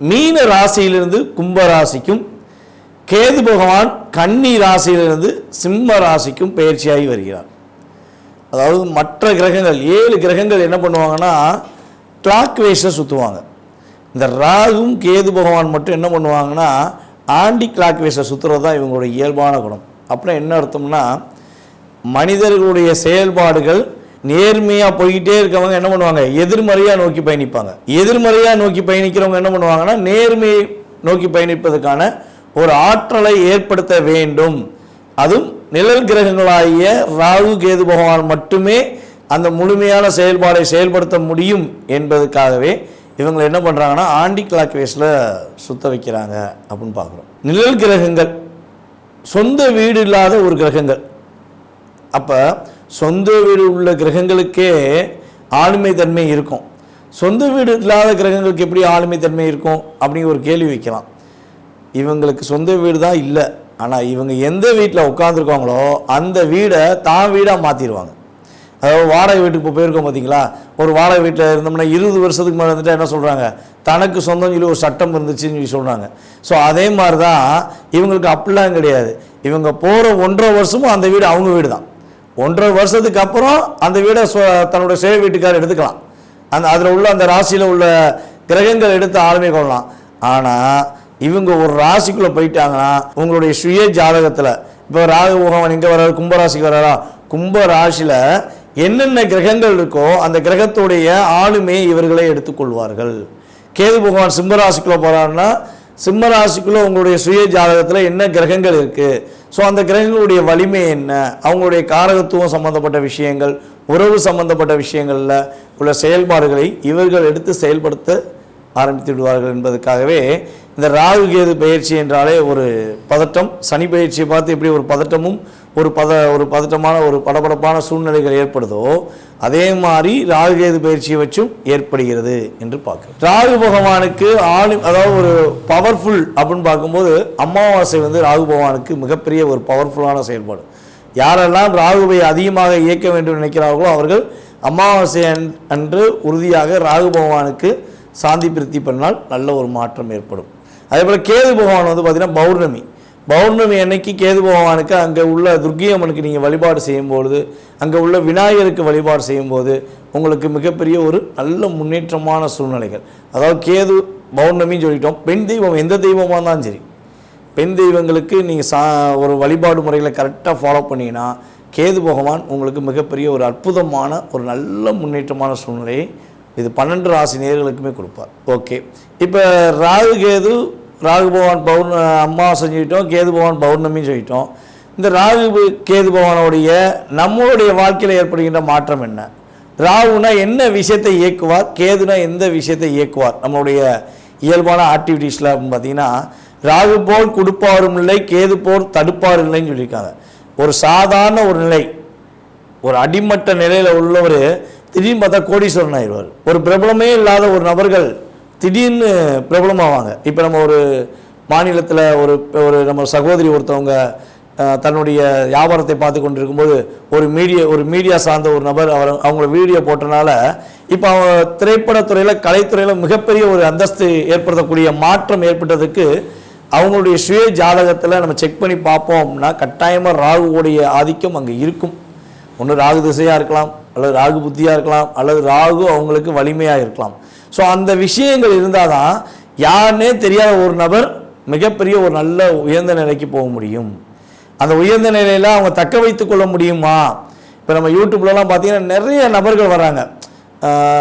மீன ராசியிலிருந்து கும்ப ராசிக்கும் கேது பகவான் கன்னி ராசியிலிருந்து சிம்ம ராசிக்கும் பயிற்சியாகி வருகிறார். அதாவது மற்ற கிரகங்கள் ஏழு கிரகங்கள் என்ன பண்ணுவாங்கன்னா கிளாக் வேஸில் சுற்றுவாங்க இந்த ராகும் கேது பகவான் மட்டும் என்ன பண்ணுவாங்கன்னா ஆண்டி கிளாக் வேஸில் சுற்றுறது தான் இவங்களுடைய இயல்பான குணம். அப்புறம் என்ன அர்த்தம்னா மனிதர்களுடைய செயல்பாடுகள் நேர்மையாக போய்கிட்டே இருக்கவங்க என்ன பண்ணுவாங்க? எதிர்மறையாக நோக்கி பயணிப்பாங்க. எதிர்மறையாக நோக்கி பயணிக்கிறவங்க என்ன பண்ணுவாங்கன்னா நேர்மையை நோக்கி பயணிப்பதற்கான ஒரு ஆற்றலை ஏற்படுத்த வேண்டும். அதுவும் நிழல் கிரகங்களாகிய ராகு கேது பகவான் மட்டுமே அந்த முழுமையான செயல்பாடை செயல்படுத்த முடியும் என்பதற்காகவே இவங்களை என்ன பண்ணுறாங்கன்னா ஆண்டி கிளாக் வேஸில் சுத்த வைக்கிறாங்க அப்படின்னு பார்க்குறோம். நிழல் கிரகங்கள் சொந்த வீடு இல்லாத ஒரு கிரகங்கள். அப்போ சொந்த வீடு உள்ள கிரகங்களுக்கே ஆளுமை தன்மை இருக்கும். சொந்த வீடு இல்லாத கிரகங்களுக்கு எப்படி ஆளுமை தன்மை இருக்கும்? அப்படிங்கிற ஒரு கேள்வி வைக்கலாம். இவங்களுக்கு சொந்த வீடு தான் இல்லை. ஆனால் இவங்க எந்த வீட்டில் உட்காந்துருக்காங்களோ அந்த வீடை தான் வீடாக மாற்றிடுவாங்க அதாவது வாடகை வீட்டுக்கு இப்போ போயிருக்கோம் பார்த்தீங்களா ஒரு வாடகை வீட்டில் இருந்தோம்னா இருபது வருஷத்துக்கு மேலே வந்துட்டு என்ன சொல்கிறாங்க தனக்கு சொந்தம் சொல்லி ஒரு சட்டம் இருந்துச்சுன்னு சொல்லி சொல்கிறாங்க ஸோ அதே மாதிரி தான் இவங்களுக்கு அப்படிலாம் கிடையாது. இவங்க போகிற ஒன்றரை வருஷமும் அந்த வீடு அவங்க வீடு தான் ஒன்றரை வருஷத்துக்கு அப்புறம் அந்த வீடை தன்னுடைய சேவை வீட்டுக்காரர் எடுத்துக்கலாம். அந்த அதில் உள்ள அந்த ராசியில் உள்ள கிரகங்கள் எடுத்து ஆளுமை கொள்ளலாம். ஆனால் இவங்க ஒரு ராசிக்குள்ளே போயிட்டாங்கன்னா உங்களுடைய சுய ஜாதகத்தில் இப்போ ராகு இங்கே எங்கே வர்றாரு கும்பராசிக்கு வர்றாரா? கும்ப ராசியில் என்னென்ன கிரகங்கள் இருக்கோ அந்த கிரகத்துடைய ஆளுமையை இவர்களே எடுத்துக்கொள்வார்கள். கேது பகவான் சிம்மராசிக்குள்ளே போகிறாருன்னா சிம்மராசிக்குள்ளே உங்களுடைய சுய ஜாதகத்தில் என்ன கிரகங்கள் இருக்குது ஸோ அந்த கிரகங்களுடைய வலிமை என்ன? அவங்களுடைய காரகத்துவம் சம்பந்தப்பட்ட விஷயங்கள் உறவு சம்பந்தப்பட்ட விஷயங்களில் உள்ள செயல்பாடுகளை இவர்கள் எடுத்து செயல்படுத்த ஆரம்பித்து விடுவார்கள் என்பதற்காகவே இந்த ராகு கேது பயிற்சி என்றாலே ஒரு பதட்டம். சனி பயிற்சியை பார்த்து எப்படி ஒரு பதட்டமும் ஒரு பத ஒரு பதட்டமான ஒரு படபடப்பான சூழ்நிலைகள் ஏற்படுதோ அதே மாதிரி ராகு கேது பயிற்சியை வச்சும் ஏற்படுகிறது என்று பார்க்குறோம். ராகு பகவானுக்கு ஆளு அதாவது ஒரு பவர்ஃபுல் அப்படின்னு பார்க்கும்போது அமாவாசை வந்து ராகு பகவானுக்கு மிகப்பெரிய ஒரு பவர்ஃபுல்லான செயல்பாடு. யாரெல்லாம் ராகுவை அதிகமாக இயக்க வேண்டும் நினைக்கிறார்களோ அவர்கள் அமாவாசை அன்று உறுதியாக ராகு பகவானுக்கு சாந்தி பிரித்தி பண்ணால் நல்ல ஒரு மாற்றம் ஏற்படும். அதே போல் கேது பகவான் வந்து பார்த்திங்கன்னா பௌர்ணமி. பௌர்ணமி அன்னைக்கு கேது பகவானுக்கு அங்கே உள்ள துர்கியம்மனுக்கு அம்மனுக்கு நீங்கள் வழிபாடு செய்யும்போது அங்கே உள்ள விநாயகருக்கு வழிபாடு செய்யும்போது உங்களுக்கு மிகப்பெரிய ஒரு நல்ல முன்னேற்றமான சூழ்நிலைகள். அதாவது கேது பௌர்ணமின்னு சொல்லிட்டோம். பெண் தெய்வம் எந்த தெய்வமாக இருந்தாலும் சரி. பெண் தெய்வங்களுக்கு நீங்கள் சா ஒரு வழிபாடு முறையில் கரெக்டாக ஃபாலோ பண்ணீங்கன்னா கேது பகவான் உங்களுக்கு மிகப்பெரிய ஒரு அற்புதமான ஒரு நல்ல முன்னேற்றமான சூழ்நிலையை இது பன்னெண்டு ராசி நேர்களுக்குமே கொடுப்பார். ஓகே. இப்போ ராகு கேது ராகு பகவான் பௌர்ண அம்மாவாசை சொல்லிட்டோம் கேது பகவான் பௌர்ணமின்னு சொல்லிட்டோம். இந்த ராகு கேது பகவானுடைய நம்மளுடைய வாழ்க்கையில் ஏற்படுகின்ற மாற்றம் என்ன? ராகுனா என்ன விஷயத்தை இயக்குவார்? கேதுனா எந்த விஷயத்தை இயக்குவார்? நம்மளுடைய இயல்பான ஆக்டிவிட்டீஸில் அப்படின்னு பார்த்தீங்கன்னா ராகு போல் கொடுப்பாரும் இல்லை கேது போல் தடுப்பார் இல்லைன்னு சொல்லியிருக்காங்க. ஒரு சாதாரண ஒரு நிலை ஒரு அடிமட்ட நிலையில் உள்ளவர் திடீர்னு பார்த்தா கோடீஸ்வரன் ஆயிடுவார். ஒரு பிரபலமே இல்லாத ஒரு நபர்கள் திடீர்னு பிரபலமாவாங்க. இப்போ நம்ம ஒரு மாநிலத்தில் ஒரு ஒரு நம்ம சகோதரி ஒருத்தவங்க தன்னுடைய வியாபாரத்தை பார்த்து கொண்டிருக்கும்போது ஒரு மீடியா ஒரு மீடியா சார்ந்த ஒரு நபர் அவர் அவங்கள வீடியோ போட்டனால இப்போ அவங்க திரைப்படத்துறையில் கலைத்துறையில் மிகப்பெரிய ஒரு அந்தஸ்து ஏற்படுத்தக்கூடிய மாற்றம் ஏற்பட்டதுக்கு அவங்களுடைய சுய ஜாதகத்தில் நம்ம செக் பண்ணி பார்ப்போம்னா கட்டாயமாக ராகுவோடைய ஆதிக்கம் அங்கே இருக்கும். ஒன்று ராகு திசையாக இருக்கலாம் அல்லது ராகு புத்தியாக இருக்கலாம் அல்லது ராகு அவங்களுக்கு வலிமையாக இருக்கலாம். ஸோ அந்த விஷயங்கள் இருந்தால் தான் யாருன்னே தெரியாத ஒரு நபர் மிகப்பெரிய ஒரு நல்ல உயர்ந்த நிலைக்கு போக முடியும். அந்த உயர்ந்த நிலையில் அவங்க தக்க வைத்து கொள்ள முடியுமா? இப்போ நம்ம யூடியூப்லலாம் பார்த்தீங்கன்னா நிறைய நபர்கள் வராங்க.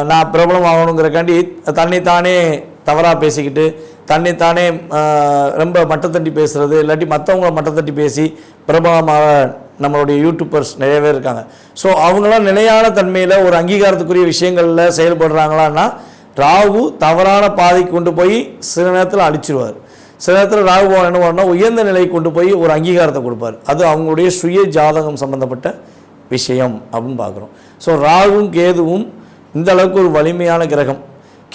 நான் பிரபலம் ஆகணுங்கிறக்காண்டி தன்னைத்தானே தவறாக பேசிக்கிட்டு தன்னைத்தானே ஆஹ் ரொம்ப மட்டத்தட்டி பேசுகிறது இல்லாட்டி மற்றவங்கள மட்டத்தட்டி பேசி பிரபலமாக நம்மளுடைய யூடியூபர்ஸ் நிறைய பேர் இருக்காங்க. ஸோ அவங்களாம் நிலையான தன்மையில் ஒரு அங்கீகாரத்துக்குரிய விஷயங்களில் செயல்படுறாங்களான்னா ராகு தவறான பாதைக்கு கொண்டு போய் சில நேரத்தில் அழிச்சிருவார் சில நேரத்தில் ராகு பகவான் என்ன பண்ணால் உயர்ந்த நிலைக்கு கொண்டு போய் ஒரு அங்கீகாரத்தை கொடுப்பார். அது அவங்களுடைய சுய ஜாதகம் சம்பந்தப்பட்ட விஷயம் அப்படின்னு பார்க்குறோம். ஸோ ராகுவும் கேதுவும் இந்த அளவுக்கு ஒரு வலிமையான கிரகம்.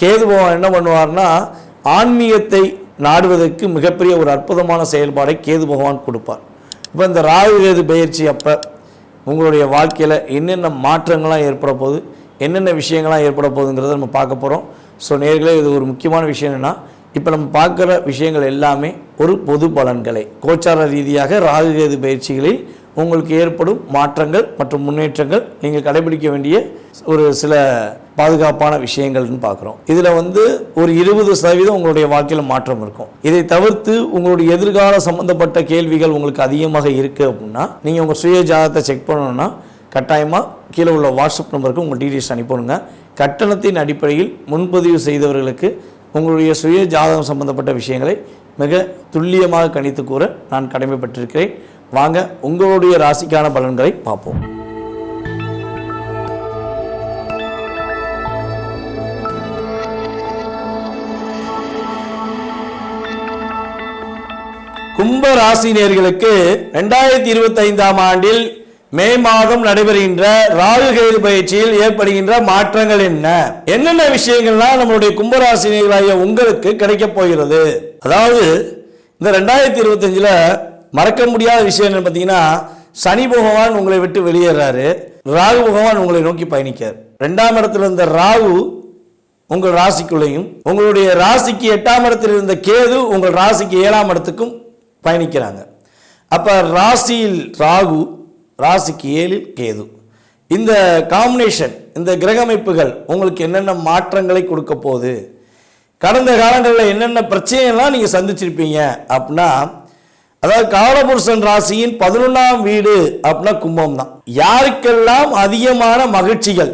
கேது பகவான் என்ன பண்ணுவார்னா ஆன்மீகத்தை நாடுவதற்கு மிகப்பெரிய ஒரு அற்புதமான செயல்பாடை கேது பகவான் கொடுப்பார். இப்போ இந்த ராகு கேது பயிற்சி அப்போ உங்களுடைய வாழ்க்கையில் என்னென்ன மாற்றங்கள்லாம் ஏற்பட போகுது? என்னென்ன விஷயங்கள்லாம் ஏற்பட போகுதுங்கிறத நம்ம பார்க்க போகிறோம் ஸோ நேர்களே இது ஒரு முக்கியமான விஷயம் என்னென்னா இப்போ நம்ம பார்க்குற விஷயங்கள் எல்லாமே ஒரு பொது பலன்களை. கோச்சார ரீதியாக ராகுகேது பயிற்சிகளில் உங்களுக்கு ஏற்படும் மாற்றங்கள் மற்றும் முன்னேற்றங்கள் நீங்கள் கடைபிடிக்க வேண்டிய ஒரு சில பாதுகாப்பான விஷயங்கள்னு பார்க்குறோம். இதில் வந்து ஒரு இருபது சதவீதம் உங்களுடைய வாழ்க்கையில் மாற்றம் இருக்கும். இதை தவிர்த்து உங்களுடைய எதிர்கால சம்பந்தப்பட்ட கேள்விகள் உங்களுக்கு அதிகமாக இருக்குது அப்படின்னா நீங்கள் உங்கள் சுய ஜாதத்தை செக் பண்ணணும்னா கட்டாயமாக கீழே உள்ள வாட்ஸ்அப் நம்பருக்கு உங்கள் டீட்டெயில்ஸ் அனுப்பணுங்க கட்டணத்தின் அடிப்படையில் முன்பதிவு செய்தவர்களுக்கு உங்களுடைய சுய ஜாதகம் சம்பந்தப்பட்ட விஷயங்களை மிக துல்லியமாக கணித்து கூற நான் கடமைப்பட்டிருக்கிறேன். வாங்க உங்களுடைய ராசிக்கான பலன்களை பார்ப்போம். கும்ப ராசி நேர்களுக்கு ரெண்டாயிரத்தி இருபத்தைந்தாம் ஆண்டில் மே மாதம் நடைபெறுகின்ற ராகு கேது பயிற்சியில் ஏற்படுகின்ற மாற்றங்கள் என்ன? என்னென்ன விஷயங்கள்லாம் நம்மளுடைய கும்பராசினியர்களாகிய உங்களுக்கு கிடைக்க போகிறது? அதாவது இந்த ரெண்டாயிரத்தி இருபத்தஞ்சில் மறக்க முடியாத விஷயம் என்ன பார்த்தீங்கன்னா சனி பகவான் உங்களை விட்டு வெளியேறாரு. ராகு பகவான் உங்களை நோக்கி பயணிக்கார் ரெண்டாம் இடத்துல இருந்த ராகு உங்கள் ராசிக்குள்ளேயும் உங்களுடைய ராசிக்கு எட்டாம் இடத்தில் இருந்த கேது உங்கள் ராசிக்கு ஏழாம் இடத்துக்கும் பயணிக்கிறாங்க. அப்போ ராசியில் ராகு ராசிக்கு ஏழில் கேது. இந்த காம்பினேஷன் இந்த கிரகமைப்புகள் உங்களுக்கு என்னென்ன மாற்றங்களை கொடுக்க போகுது? கடந்த காலங்களில் என்னென்ன பிரச்சனைலாம் நீங்கள் சந்திச்சிருப்பீங்க அப்படின்னா அதாவது காலபுருஷன் ராசியின் பதினொன்றாம் வீடு அப்படின்னா கும்பம் தான். யாருக்கெல்லாம் அதிகமான மகிழ்ச்சிகள்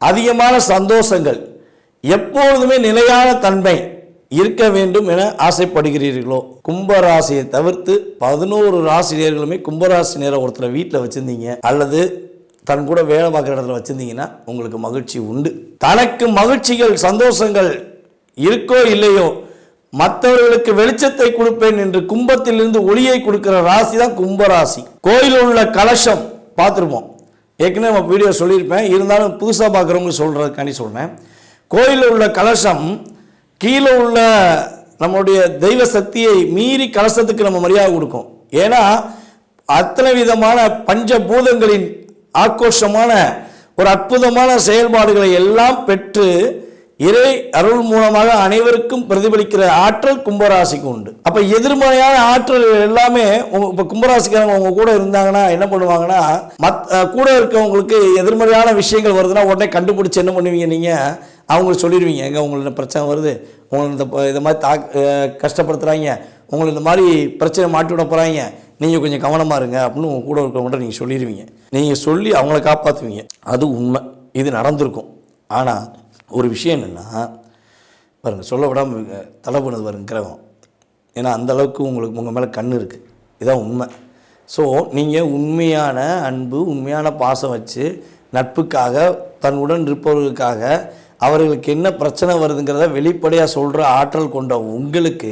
அதிகமான சந்தோஷங்கள் எப்பொழுதுமே நிலையான தன்மை இருக்க வேண்டும் என ஆசைப்படுகிறீர்களோ? கும்பராசியை தவிர்த்து பதினோரு ராசினியர்களுமே நேரம் ஒருத்தரை வீட்டில் வச்சுருந்தீங்க. அல்லது தன் கூட வேலை பார்க்குற இடத்துல வச்சுருந்தீங்கன்னா உங்களுக்கு மகிழ்ச்சி உண்டு. தனக்கு மகிழ்ச்சிகள் சந்தோஷங்கள் இருக்கோ இல்லையோ மற்றவர்களுக்கு வெளிச்சத்தை கொடுப்பேன் என்று கும்பத்திலிருந்து ஒளியை கொடுக்கிற ராசி தான் கும்பராசி. கோயிலில் உள்ள கலசம் பார்த்துருப்போம். ஏற்கனவே நம்ம வீடியோ சொல்லியிருப்பேன். இருந்தாலும் புதுசாக பார்க்குறவங்க சொல்கிறதுக்காண்டி சொல்கிறேன் கோயிலில் உள்ள கலசம் கீழே உள்ள நம்மளுடைய தெய்வ சக்தியை மீறி கலசத்துக்கு நம்ம மரியாதை கொடுக்கும். ஏன்னா அத்தனை விதமான பஞ்சபூதங்களின் ஆக்ரோஷமான ஒரு அற்புதமான செயல்பாடுகளை எல்லாம் பெற்று இறை அருள் மூலமாக அனைவருக்கும் பிரதிபலிக்கிற ஆற்றல் கும்பராசிக்கு உண்டு. அப்போ எதிர்மறையான ஆற்றல் எல்லாமே இப்போ கும்பராசிக்காரங்க உங்க கூட இருந்தாங்கன்னா என்ன பண்ணுவாங்கன்னா மத் கூட இருக்கவங்களுக்கு எதிர்மறையான விஷயங்கள் வருதுன்னா உடனே கண்டுபிடிச்சு என்ன பண்ணுவீங்க நீங்கள் அவங்களுக்கு சொல்லிடுவீங்க. எங்கே உங்களுக்கு பிரச்சனை வருது? உங்களை இந்த இது மாதிரி தா கஷ்டப்படுத்துகிறாங்க கஷ்டப்படுத்துறாங்க. உங்களை இந்த மாதிரி பிரச்சனை மாட்டி விட போகிறாங்க நீங்கள் கொஞ்சம் கவனமாக இருங்க அப்படின்னு உங்க கூட இருக்கிறவங்கள்ட்ட நீங்கள் சொல்லிடுவீங்க. நீங்கள் சொல்லி அவங்கள காப்பாற்றுவீங்க அது உண்மை. இது நடந்திருக்கும். ஆனால் ஒரு விஷயம் என்னென்னா பாருங்கள் சொல்ல விடாமல் தலை பண்ணது பாருங்க கிரகம். ஏன்னா அந்த அளவுக்கு உங்களுக்கு உங்கள் மேலே கண் இருக்குது இதான் உண்மை. ஸோ நீங்கள் உண்மையான அன்பு உண்மையான பாசம் வச்சு நட்புக்காக தன்னுடன் இருப்பவர்களுக்காக அவர்களுக்கு என்ன பிரச்சனை வருதுங்கிறத வெளிப்படையாக சொல்கிற ஆற்றல் கொண்ட உங்களுக்கு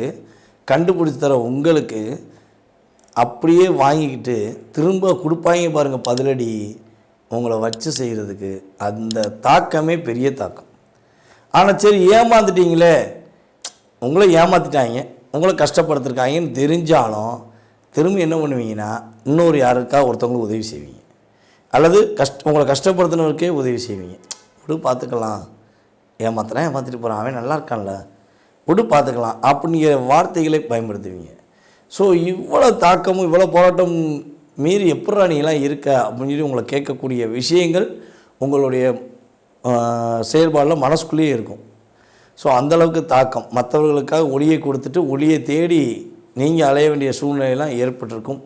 கண்டுபிடிச்சி தர உங்களுக்கு அப்படியே வாங்கிக்கிட்டு திரும்ப கொடுப்பாங்க பாருங்கள் பதிலடி உங்களை வச்சு செய்கிறதுக்கு அந்த தாக்கமே பெரிய தாக்கம். ஆனால் சரி ஏமாந்துட்டீங்களே. உங்களை ஏமாத்திட்டாங்க. உங்களை கஷ்டப்படுத்திருக்காங்கன்னு தெரிஞ்சாலும் திரும்ப என்ன பண்ணுவீங்கன்னா இன்னொரு யாருக்கா ஒருத்தவங்களுக்கு உதவி செய்வீங்க. அல்லது கஷ்ட உங்களை கஷ்டப்படுத்தினவருக்கே உதவி செய்வீங்க. விடு பார்த்துக்கலாம். ஏமாத்தலாம் ஏமாற்றிட்டு போகிறான் அவன் நல்லா இருக்கான்ல. விடு பார்த்துக்கலாம். அப்படிங்கிற வார்த்தைகளை பயன்படுத்துவீங்க. ஸோ இவ்வளோ தாக்கமும் இவ்வளோ போராட்டம் மீறி எப்படா நீங்களாம் இருக்க அப்படின்னு சொல்லி உங்களை கேட்கக்கூடிய விஷயங்கள் உங்களுடைய செயல்பாடில் மனசுக்குள்ளேயே இருக்கும். ஸோ அந்தளவுக்கு தாக்கம். மற்றவர்களுக்காக ஒளியை கொடுத்துட்டு ஒளியை தேடி நீங்கள் அலைய வேண்டிய சூழ்நிலையெல்லாம் ஏற்பட்டிருக்கும்.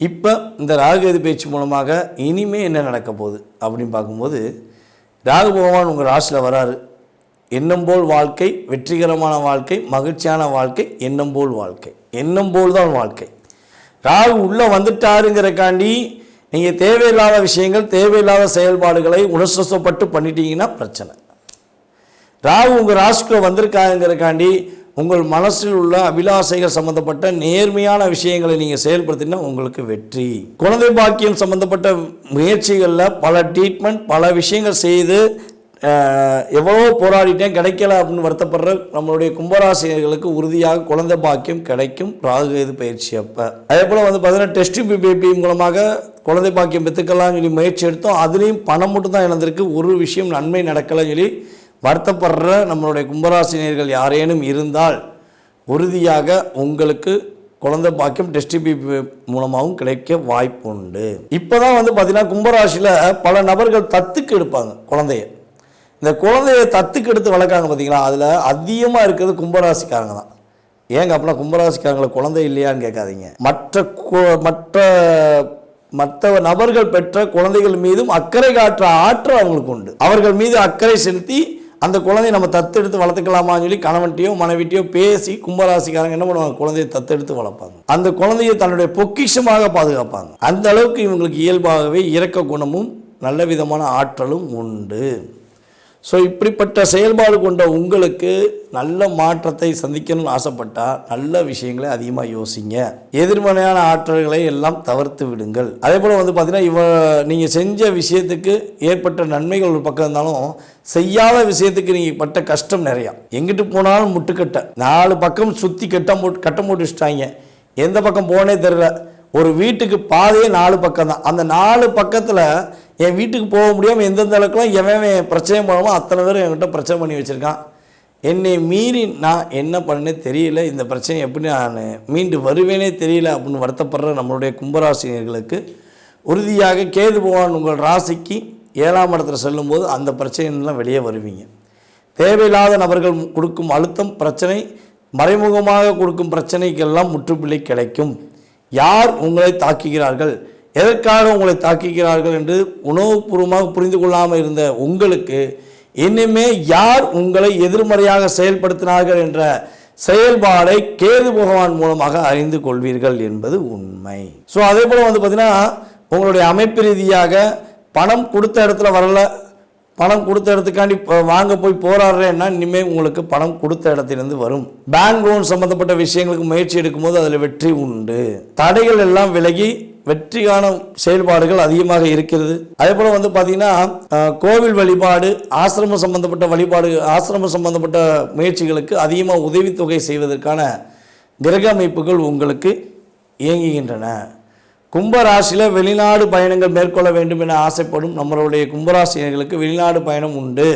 இப்போ இந்த ராகுகேது பேச்சு மூலமாக இனிமே என்ன நடக்க போகுது அப்படின்னு பார்க்கும்போது ராகு பகவான் உங்கள் ராசியில் வராரு. எண்ணம் போல் வாழ்க்கை வெற்றிகரமான வாழ்க்கை மகிழ்ச்சியான வாழ்க்கை எண்ணம் போல் வாழ்க்கை. எண்ணம் போல் தான் வாழ்க்கை. ராகு உள்ளே வந்துட்டாருங்கிறக்காண்டி நீங்கள் தேவையில்லாத விஷயங்கள் தேவையில்லாத செயல்பாடுகளை உணர்ச்சப்பட்டு பண்ணிட்டீங்கன்னா பிரச்சனை. ராகு உங்கள் ராசிக்குள்ளே வந்திருக்காங்கிறக்காண்டி உங்கள் மனசில் உள்ள அபிலாசைகள் சம்பந்தப்பட்ட நேர்மையான விஷயங்களை நீங்கள் செயல்படுத்தினா உங்களுக்கு வெற்றி. குழந்தை பாக்கியம் சம்பந்தப்பட்ட முயற்சிகளில் பல ட்ரீட்மெண்ட் பல விஷயங்கள் செய்து எவ்வளோ போராடிட்டேன் கிடைக்கல அப்படின்னு வருத்தப்படுற நம்மளுடைய கும்பராசிரியர்களுக்கு உறுதியாக குழந்தை பாக்கியம் கிடைக்கும். ராகு இது பயிற்சி அப்போ. அதே போல் வந்து பார்த்தீங்கன்னா டெஸ்ட் பேபி மூலமாக குழந்தை பாக்கியம் பெற்றுக்கலாம்னு சொல்லி முயற்சி எடுத்தோம். அதுலேயும் பணம் மட்டும் தான் இழந்திருக்கு. ஒரு விஷயம் நன்மை நடக்கலைன்னு சொல்லி வருத்தப்படுற நம்மளுடைய கும்பராசினியர்கள் யாரேனும் இருந்தால் உறுதியாக உங்களுக்கு குழந்தை பாக்கியம் டெஸ்ட் பிபி மூலமாகவும் கிடைக்க வாய்ப்பு உண்டு இப்போ தான் வந்து பார்த்தீங்கன்னா கும்பராசியில் பல நபர்கள் தத்துக்கு எடுப்பாங்க குழந்தைய. இந்த குழந்தைய தத்துக்கு எடுத்து வளர்க்காங்க பார்த்தீங்களா அதில் அதிகமாக இருக்கிறது கும்பராசிக்காரங்க தான். ஏங்க அப்படின்னா கும்பராசிக்காரங்களை குழந்தை இல்லையான்னு கேட்காதீங்க. மற்ற மற்ற மற்ற நபர்கள் பெற்ற குழந்தைகள் மீதும் அக்கறை காட்டுற ஆற்றல் அவங்களுக்கு உண்டு. அவர்கள் மீது அக்கறை செலுத்தி அந்த குழந்தைய நம்ம தத்தெடுத்து வளர்த்துக்கலாமான்னு சொல்லி கணவன்ட்டையோ மனைவிட்டையோ பேசி கும்பராசிக்காரங்க என்ன பண்ணுவாங்க? குழந்தையை தத்தெடுத்து வளர்ப்பாங்க. அந்த குழந்தையை தன்னுடைய பொக்கிஷமாக பாதுகாப்பாங்க. அந்த அளவுக்கு இவங்களுக்கு இயல்பாகவே இரக்க குணமும் நல்ல விதமான ஆற்றலும் உண்டு. ஸோ இப்படிப்பட்ட செயல்பாடு கொண்ட உங்களுக்கு நல்ல மாற்றத்தை சந்திக்கணும்னு ஆசைப்பட்டால் நல்ல விஷயங்களை அதிகமாக யோசிங்க. எதிர்மறையான ஆற்றல்களை எல்லாம் தவிர்த்து விடுங்கள். அதே போல் வந்து பார்த்திங்கன்னா இவ நீங்கள் செஞ்ச விஷயத்துக்கு ஏற்பட்ட நன்மைகள் ஒரு பக்கம் இருந்தாலும் செய்யாத விஷயத்துக்கு நீங்கள் பட்ட கஷ்டம் நிறையா. எங்கிட்டு போனாலும் முட்டுக்கட்டை. நாலு பக்கம் சுற்றி கட்டம் போட்டு கட்டம் போட்டு வச்சுட்டாங்க. எந்த பக்கம் போனே தெரில ஒரு வீட்டுக்கு பாதையே நாலு பக்கம் தான் அந்த நாலு பக்கத்தில் என் வீட்டுக்கு போக முடியாமல் எந்தெந்த அளவுக்குலாம் எவன் பிரச்சனை பண்ணாமோ அத்தனை பேரும் என்கிட்ட பிரச்சனை பண்ணி வச்சுருக்கான். என்னை மீறி நான் என்ன பண்ணேனே தெரியல. இந்த பிரச்சனை எப்படி நான் மீண்டு வருவேனே தெரியல அப்படின்னு வருத்தப்படுற நம்மளுடைய கும்பராசினியர்களுக்கு உறுதியாக கேது பகவான் உங்கள் ராசிக்கு ஏழாம் இடத்துல செல்லும்போது அந்த பிரச்சனைலாம் வெளியே வருவீங்க. தேவையில்லாத நபர்கள் கொடுக்கும் அழுத்தம் பிரச்சனை மறைமுகமாக கொடுக்கும் பிரச்சனைக்கெல்லாம் முற்றுப்புள்ளி கிடைக்கும். யார் உங்களை தாக்குகிறார்கள்? எதற்காக உங்களை தாக்குகிறார்கள் என்று உணவுபூர்வமாக புரிந்து கொள்ளாமல் இருந்த உங்களுக்கு இனிமே யார் உங்களை எதிர்மறையாக செயல்படுத்தினார்கள் என்ற செயல்பாடை கேது பகவான் மூலமாக அறிந்து கொள்வீர்கள் என்பது உண்மை. ஸோ அதே போல் வந்து பார்த்தீங்கன்னா உங்களுடைய அமைப்பு ரீதியாக பணம் கொடுத்த இடத்துல வரல பணம் கொடுத்த இடத்துக்காண்டி இப்போ வாங்க போய் போராடுறேன்னா இனிமேல் உங்களுக்கு பணம் கொடுத்த இடத்திலிருந்து வரும். பேங்க் லோன் சம்மந்தப்பட்ட விஷயங்களுக்கு முயற்சி எடுக்கும்போது அதில் வெற்றி உண்டு. தடைகள் எல்லாம் விலகி வெற்றிக்கான செயல்பாடுகள் அதிகமாக இருக்கிறது. அதே போல் வந்து பார்த்திங்கன்னா கோவில் வழிபாடு ஆசிரமம் சம்பந்தப்பட்ட வழிபாடு ஆசிரமம் சம்பந்தப்பட்ட முயற்சிகளுக்கு அதிகமாக உதவித்தொகை செய்வதற்கான கிரக அமைப்புகள் உங்களுக்கு இயங்குகின்றன. கும்பராசியில் வெளிநாடு பயணங்கள் மேற்கொள்ள வேண்டும் என ஆசைப்படும் நம்மளுடைய கும்பராசினர்களுக்கு வெளிநாடு பயணம் உண்டு.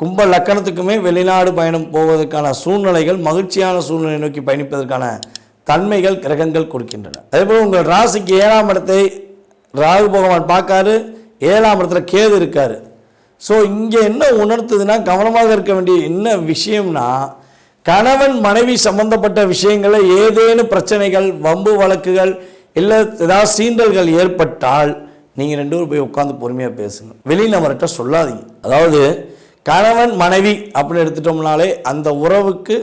கும்ப லக்கணத்துக்குமே வெளிநாடு பயணம் போவதற்கான சூழ்நிலைகள் மகிழ்ச்சியான சூழ்நிலை நோக்கி பயணிப்பதற்கான தன்மைகள் கிரகங்கள் கொடுக்கின்றன. அதேபோல் உங்கள் ராசிக்கு ஏழாம் இடத்தை ராகு பகவான் பார்க்காரு. ஏழாம் இடத்துல கேது இருக்கார். ஸோ இங்கே என்ன உணர்த்துதுன்னா கவனமாக இருக்க வேண்டிய என்ன விஷயம்னா கணவன் மனைவி சம்பந்தப்பட்ட விஷயங்களில் ஏதேனும் பிரச்சனைகள் வம்பு வழக்குகள் இல்லை ஏதாவது சீண்டல்கள் ஏற்பட்டால் நீங்கள் ரெண்டு பேரும் போய் உட்காந்து பொறுமையாக பேசுங்க. வெளிநபர்கிட்ட சொல்லாதீங்க. அதாவது கணவன் மனைவி அப்படின்னு எடுத்துட்டோம்னாலே அந்த உறவுக்கு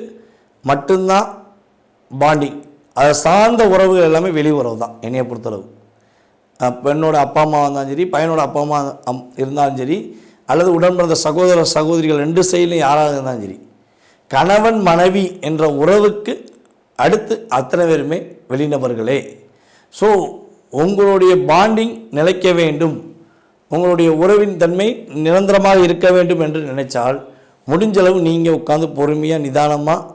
மட்டும்தான் பாண்டிங் அதை சார்ந்த உறவுகள் எல்லாமே வெளி உறவு தான் என்னையை பொறுத்தளவு. பெண்ணோட அப்பா அம்மா இருந்தாலும் சரி பையனோட அப்பா அம்மா அம் இருந்தாலும் சரி அல்லது உடன் பிறந்த சகோதர சகோதரிகள் ரெண்டு சைட்லையும் யாராக இருந்தாலும் சரி கணவன் மனைவி என்ற உறவுக்கு அடுத்து அத்தனை பேருமே வெளிநபர்களே ஸோ உங்களுடைய பாண்டிங் நிலைக்க வேண்டும். உங்களுடைய உறவின் தன்மை நிரந்தரமாக இருக்க வேண்டும் என்று நினைச்சால் முடிஞ்சளவு நீங்கள் உட்காந்து பொறுமையாக நிதானமாக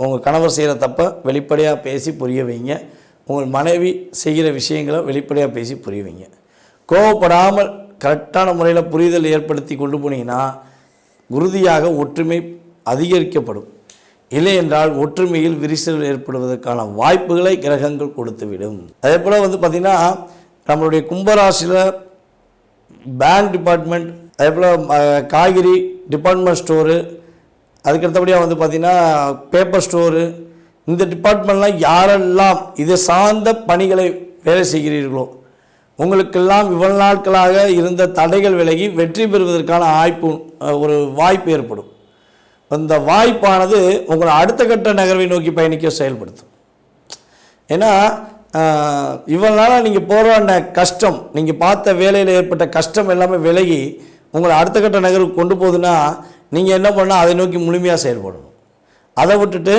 உங்கள் கணவர் செய்கிற தப்பை வெளிப்படையாக பேசி புரிய வைங்க. உங்கள் மனைவி செய்கிற விஷயங்களை வெளிப்படையாக பேசி புரியுவீங்க கோவப்படாமல் கரெக்டான முறையில் புரிதல் ஏற்படுத்தி கொண்டு போனீங்கன்னா உறுதியாக ஒற்றுமை அதிகரிக்கப்படும். இல்லை என்றால் ஒற்றுமையில் விரிசல் ஏற்படுவதற்கான வாய்ப்புகளை கிரகங்கள் கொடுத்துவிடும். அதே போல் வந்து பார்த்திங்கன்னா நம்மளுடைய கும்பராசியில் பேங்க் டிபார்ட்மெண்ட் அதே போல் காய்கறி டிபார்ட்மெண்ட் ஸ்டோரு அதுக்கடுத்தபடியாக வந்து பார்த்திங்கன்னா பேப்பர் ஸ்டோரு இந்த டிபார்ட்மெண்ட்லாம் யாரெல்லாம் இதை சார்ந்த பணிகளை வேலை செய்கிறீர்களோ உங்களுக்கெல்லாம் இவ்வளவு நாட்களாக இருந்த தடைகள் விலகி வெற்றி பெறுவதற்கான வாய்ப்பு ஒரு வாய்ப்பு ஏற்படும். அந்த வாய்ப்பானது உங்களை அடுத்த கட்ட நகர்வை நோக்கி பயணிக்க செயல்படுத்தும். ஏன்னா இவ்வளோ நாளாக நீங்கள் போராடின கஷ்டம் நீங்கள் பார்த்த வேலையில் ஏற்பட்ட கஷ்டம் எல்லாமே விலகி உங்களை அடுத்த கட்ட நகருக்கு கொண்டு போகுதுன்னா நீங்கள் என்ன பண்ணால் அதை நோக்கி முழுமையாக செயல்படணும். அதை விட்டுட்டு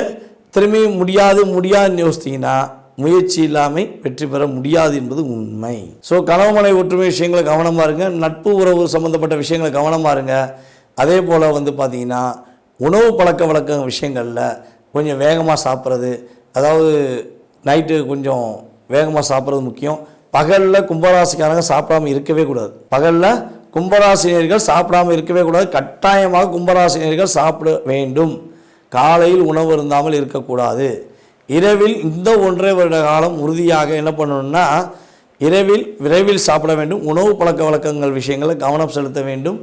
திரும்பியும் முடியாது முடியாதுன்னு யோசித்தீங்கன்னா முயற்சி இல்லாமல் வெற்றி பெற முடியாது என்பது உண்மை. ஸோ கணவமனை ஒற்றுமை விஷயங்களை கவனமாக இருங்க. நட்பு உறவு சம்மந்தப்பட்ட விஷயங்களை கவனமாக இருங்க. அதே போல் வந்து பார்த்தீங்கன்னா உணவு பழக்க வழக்க விஷயங்களில் கொஞ்சம் வேகமாக சாப்பிட்றது அதாவது நைட்டு கொஞ்சம் வேகமாக சாப்பிட்றது முக்கியம். பகலில் கும்பராசிக்காரங்க சாப்பிடாம இருக்கவே கூடாது. பகலில் கும்பராசினியர்கள் சாப்பிடாம இருக்கவே கூடாது. கட்டாயமாக கும்பராசினியர்கள் சாப்பிட வேண்டும். காலையில் உணவு இருந்தாமல் இருக்கக்கூடாது. இரவில் இந்த ஒன்றரை வருட காலம் உறுதியாக என்ன பண்ணணும்னா இரவில் விரைவில் சாப்பிட வேண்டும். உணவு பழக்க வழக்கங்கள் விஷயங்களை கவனம் செலுத்த வேண்டும்.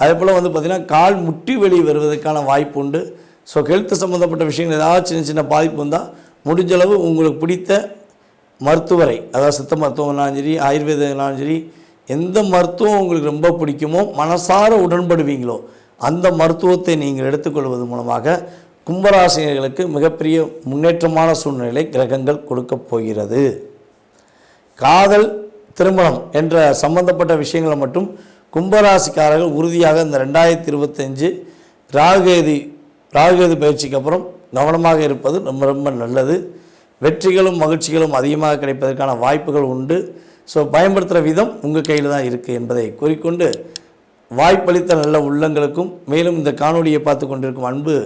அதே போல் வந்து பார்த்திங்கன்னா கால் முட்டி வெளியே வருவதற்கான வாய்ப்பு உண்டு. ஸோ ஹெல்த் சம்மந்தப்பட்ட விஷயங்கள் ஏதாவது சின்ன சின்ன பாதிப்பு வந்தால் முடிஞ்சளவு உங்களுக்கு பிடித்த மருத்துவரை அதாவது சித்த மருத்துவம்னாலும் சரி ஆயுர்வேதம்னாலும் சரி எந்த மருத்துவம் உங்களுக்கு ரொம்ப பிடிக்குமோ மனசார உடன்படுவீங்களோ அந்த மருத்துவத்தை நீங்கள் எடுத்துக்கொள்வது மூலமாக கும்பராசினியர்களுக்கு மிகப்பெரிய முன்னேற்றமான சூழ்நிலை கிரகங்கள் கொடுக்கப் போகிறது. காதல் திருமணம் என்ற சம்பந்தப்பட்ட விஷயங்களை மட்டும் கும்பராசிக்காரர்கள் உறுதியாக இந்த ரெண்டாயிரத்தி இருபத்தஞ்சு ராகுகேதி ராகுகேது பயிற்சிக்கு அப்புறம் கவனமாக இருப்பது ரொம்ப ரொம்ப நல்லது. வெற்றிகளும் மகிழ்ச்சிகளும் அதிகமாக கிடைப்பதற்கான வாய்ப்புகள் உண்டு. ஸோ பயன்படுத்துகிற விதம் உங்கள் கையில் தான் இருக்குது என்பதை கூறிக்கொண்டு வாய்ப்பளித்த நல்ல உள்ளங்களுக்கும் மேலும் இந்த காணொலியை பார்த்து கொண்டிருக்கும் அன்பு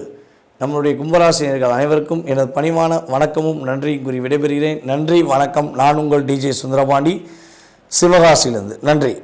நம்மளுடைய கும்பராசினியர்கள் அனைவருக்கும் எனது பணிவான வணக்கமும் நன்றியும் கூறி விடைபெறுகிறேன். நன்றி வணக்கம். நான் உங்கள் டிஜே சுந்தரபாண்டி சிவகாசியிலிருந்து. நன்றி.